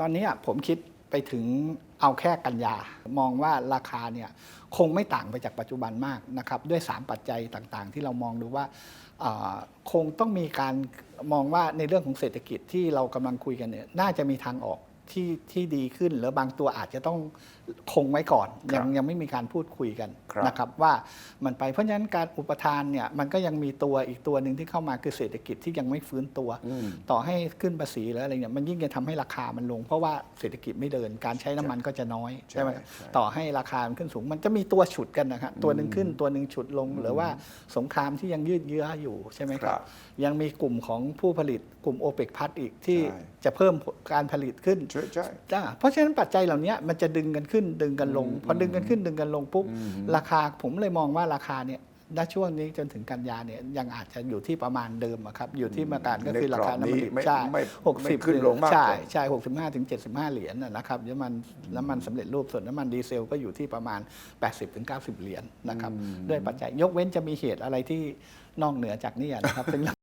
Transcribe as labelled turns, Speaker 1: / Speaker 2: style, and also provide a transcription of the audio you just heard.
Speaker 1: ตอนนี้อะผมคิดไปถึงเอาแค่กันยา มองว่าราคาเนี่ยคงไม่ต่างไปจากปัจจุบันมากนะครับด้วย 3 ปัจจัยต่างๆ ที่เรามองดูว่าอ่าคงต้องมีการมองว่าในเรื่องของเศรษฐกิจที่เรากำลังคุยกันเนี่ยน่าจะมีทางออก ที่ที่ดีขึ้นหรือบางตัวอาจจะต้องคงไว้ก่อน
Speaker 2: ครั
Speaker 1: ยั
Speaker 2: บ
Speaker 1: งยังไม่มีการพูดคุยกัน
Speaker 2: ครับ
Speaker 1: นะครับว่ามันไปเพราะฉะนั้นการอุปทานเนี่ยมันก็ยังมีตัวอีกตัวหนึ่งที่เข้ามาคือเศรษฐกิจที่ยังไม่ฟื้นตัว
Speaker 2: อืม
Speaker 1: ต่อให้ขึ้นภาษีหรืออะไรเนี่ยมันยิ่งจะทำให้ราคามันลง เพราะว่าเศรษฐกิจไม่เดินการใช้น้ำมันก็จะน้อย
Speaker 2: ใช่
Speaker 1: ใช่ไหม
Speaker 2: ใช่
Speaker 1: ต่อให้ราคามันขึ้นสูง มันจะมีตัวฉุดกันนะครับตัวหนึ่งขึ้นตัวหนึ่งฉุดลง หรือว่าสงครามที่ยังยืดเยื้ออยู่ใช่ไหมค
Speaker 2: ครั
Speaker 1: รับ บ ยังมีกลุ่มของผู้ผลิตกลุ่มโอเปกพัทอีกที่
Speaker 2: ใช่
Speaker 1: จะเพิ่มการผลิตขึ้น
Speaker 2: ใช่ใช่
Speaker 1: จ้าเพราะฉะนั้นปัจจัยเหล่านี้มันจะดึงกันขึ้นดึงกันลง พอดึงกันขึ้นดึงกันลงปุ๊บราคาผมเลยมองว่าราคาเนี่ยณช่วงนี้จนถึงกันยาเนี่ยยังอาจจะอยู่ที่ประมาณเดิมอะครับอยู่ที่มาการก็คือราคาน้ำมันดิบ
Speaker 2: ไม่
Speaker 1: ใช่
Speaker 2: ไม่
Speaker 1: หก
Speaker 2: ไม่
Speaker 1: สิบ
Speaker 2: ขึ้นลงมาก
Speaker 1: ใช่
Speaker 2: กว่า
Speaker 1: ใช่หกสิบห้าถึงเจ็ดสิบห้าเหรียญนะนะครับน้ำมันน้ำมันสำเร็จรูปส่วนน้ำมันดีเซลก็อยู่ที่ประมาณ 80ถึง90 เหรียญนะครับด้วยปัจจัยยกเว้นจะมีเหตุอะไรที่นอกเหนือจากนี้นะครับซึ่งเรา